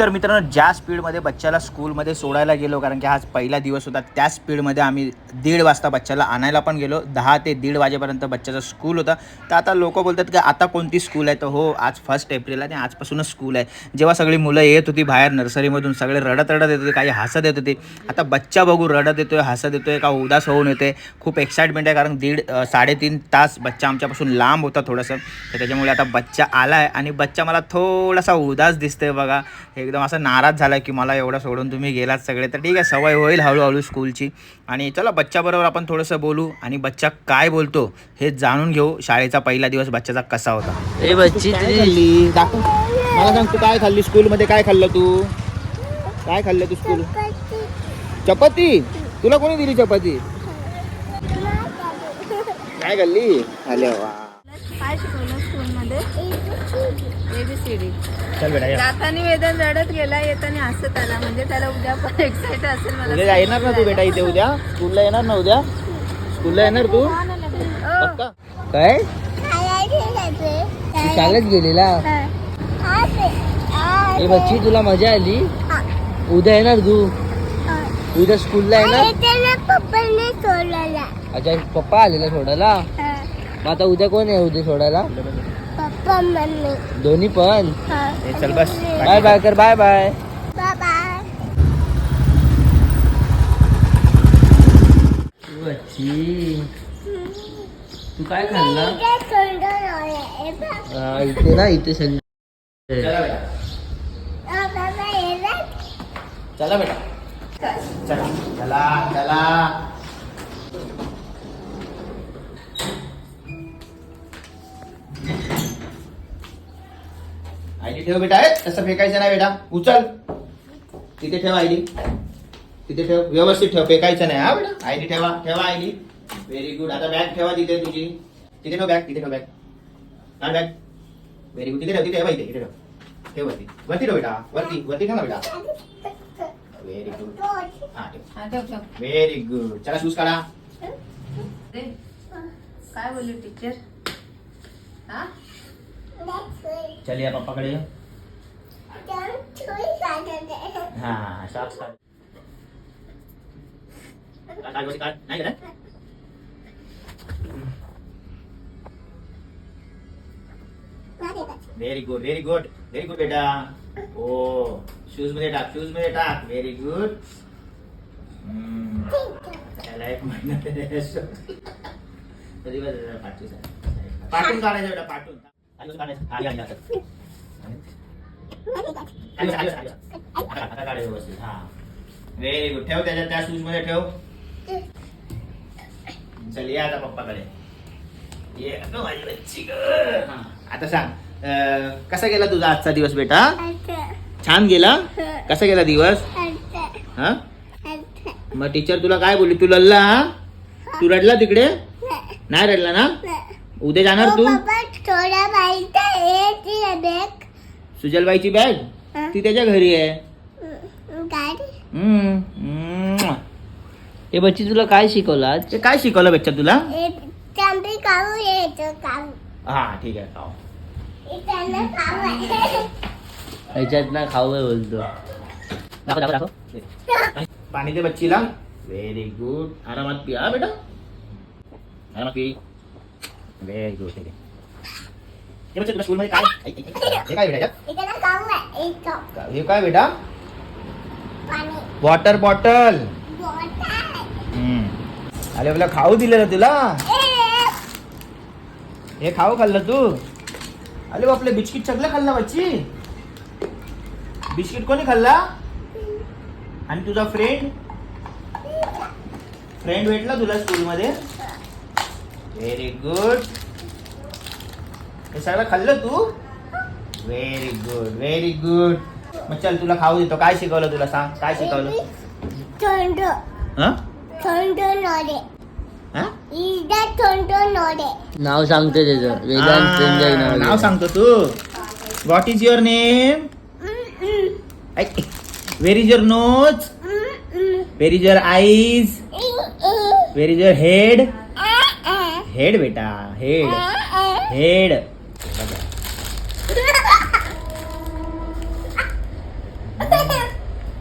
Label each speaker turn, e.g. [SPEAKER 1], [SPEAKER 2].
[SPEAKER 1] तर मित्रांनो ज्या स्पीडमध्ये बच्चाला स्कूलमध्ये सोडायला गेलो कारण की आज पहिला दिवस होता त्या स्पीडमध्ये आम्ही दीड वाजता बच्चाला आणायला पण गेलो. दहा ते दीड वाजेपर्यंत बच्चाचा स्कूल होता. तर आता लोक बोलतात की आता कोणती स्कूल आहे? तर हो आज फर्स्ट एप्रिल आहे आणि आजपासूनच स्कूल आहे. जेव्हा सगळी मुलं येत होती बाहेर नर्सरीमधून सगळे रडत रडत येत होते काही हसत येत होते. आता बच्चा बघू रडत येतो आहे हसत येतोय का उदास होऊन येते खूप एक्साइटमेंट आहे कारण दीड साडेतीन तास बच्चा आमच्यापासून लांब होता थोडंसं. तर त्याच्यामुळे आता बच्चा आला आहे आणि बच्चा मला थोडासा उदास दिसतोय बघा. एकदम असा नाराज झाला की मला एवढं सोडून तुम्ही गेलात सगळे. तर ठीक आहे सवय होईल हळूहळू स्कूलची आणि चला बच्च्याबरोबर आपण थोडंसं बोलू आणि बच्चा काय बोलतो हे जाणून घेऊ. शाळेचा पहिला दिवस बच्चाचा कसा होता?
[SPEAKER 2] ए बच्ची
[SPEAKER 1] काय खाल्ली? दाखव. मला सांग तू काय खाल्ली? स्कूलमध्ये काय खाल्लं तू? काय खाल्लं तू स्कूल? चपाती? तुला कोणी दिली चपाती? काय खाल्ली? अरे वा.
[SPEAKER 3] काय शिकवलं स्कूलमध्ये एबीसीडी.
[SPEAKER 1] चल बेटा या.
[SPEAKER 3] जाताना वेदन रडत गेला येताना हसत आला. म्हणजे त्याला उद्या पण एक्साइट असेल मला.
[SPEAKER 1] उद्या येणार ना तू बेटा इथे उद्या? स्कूलला येणार ना उद्या? स्कूलला येणार तू?
[SPEAKER 3] हो.
[SPEAKER 1] पक्का?
[SPEAKER 2] काय?
[SPEAKER 4] खायला
[SPEAKER 2] तू शाळेत गेलेला? ए बच्ची तुला मजा आली? उद्या येणार तू? उद्या स्कूलला येणार?
[SPEAKER 4] पप्पाने सोडलेला.
[SPEAKER 2] अच्छा पप्पा आलेला सोडायला? मग आता उद्या कोण आहे उद्या सोडायला?
[SPEAKER 4] Papa mummy.
[SPEAKER 2] दोन्ही पण?
[SPEAKER 1] ए, चल बस.
[SPEAKER 2] बाय बाय कर बाय बाय. तू काय खाल्ला? हा, इथे ना इथे संजय
[SPEAKER 1] चला बेटा. चला बेटा. चला चला चला. आयडी ठेव बेटा तसं फेकायचं नाही बेटा. उचल. तिथे ठेव आयडी तिथे ठेव. व्यवस्थित ठेव. फेकायचं नाही हा बेटा. आयडी ठेवा. ठेवा आयडी व्हेरी गुड आता बॅग ठेवा तिथे तुझी. तिथे ठेव बॅग तिथे ठेव बॅग. हा बॅग. व्हेरी गुड तिथे ठेव तिथे. ठेवा इथे इथे ठेव. ठेव वरती. वरती ठेव बेटा. वरती वरती ठेव ना बेटा. व्हेरी गुड हा ठेव. व्हेरी गुड चला शूज़ काढा.
[SPEAKER 3] काय बोलली टीचर हा?
[SPEAKER 1] चल या पप्पाकडे हा सॉक्स काढ काढ, काढ, वरती काढ. नाही काढत? Very good very good very good बेटा। हो शूजमध्ये टाक शूजमध्ये टाक व्हेरी गुड त्याला एक महिना कधी बरं पाठवून पाठून काढायचं बेटा? पाठून हा व्हेरी गुड ठेव त्याच्या त्या शूजमध्ये ठेव. चल ये आता पप्पाकडे. ये. हा, आता सांग कसा गेला तुझा आजचा दिवस बेटा? छान गेला? कसा गेला दिवस? हा? मग टीचर तुला काय बोलली? तू लढला हा? तू रडला तिकडे? नाही. रडला ना? उद्या जाणार तू? सुजलबाईची बॅग? ती त्याच्या घरी आहे.
[SPEAKER 4] गाडी?
[SPEAKER 1] हम्म. हम्म.
[SPEAKER 2] ए बच्ची तुला काय शिकवलं आज?
[SPEAKER 1] ते काय शिकवलं बच्चा तुला? हा ठीक आहे खाऊ.
[SPEAKER 2] ह्याच्यात ना खाऊ आहे. बोलतो. दाखव दाखव दाखव.
[SPEAKER 1] दे. पाणी दे बच्चीला. व्हेरी गुड आरामात पी हा बेटा. आरामात पी. व्हेरी गुड ठीक आहे. हे बच्चा तुला काय ऐक, ऐक, ऐक. हे काय बेटा याच्यात?
[SPEAKER 4] आहे
[SPEAKER 1] हे काय बेटा
[SPEAKER 4] पाणी.
[SPEAKER 1] Water bottle.
[SPEAKER 4] बॉटल.
[SPEAKER 1] अरे आपला खाऊ दिलेलं तुला.
[SPEAKER 4] ए!
[SPEAKER 1] हे खाऊ खाल्लं तू? अरे बापले बिस्किट सगळं खाल्लं बच्ची. बिस्किट कोणी खाल्ला? आणि तुझा फ्रेंड फ्रेंड भेटला तुला स्कूलमध्ये व्हेरी गुड हे सगळं खाल्लं तू? व्हेरी गुड व्हेरी गुड मग चल तुला खाऊ देतो. काय शिकवलं तुला? सांग. काय शिकवलं?
[SPEAKER 4] थोंडो.
[SPEAKER 1] हा?
[SPEAKER 4] थोंडो नोडे
[SPEAKER 1] हा?
[SPEAKER 4] इदा थोंडो नोडे
[SPEAKER 2] नाव सांगते त्याचं. वेदांत संजय
[SPEAKER 1] आ,
[SPEAKER 2] नाव
[SPEAKER 1] नाव सांगतो तू. What is your name where is your nose where is your eyes where is your head head बेटा. Head head Gracias.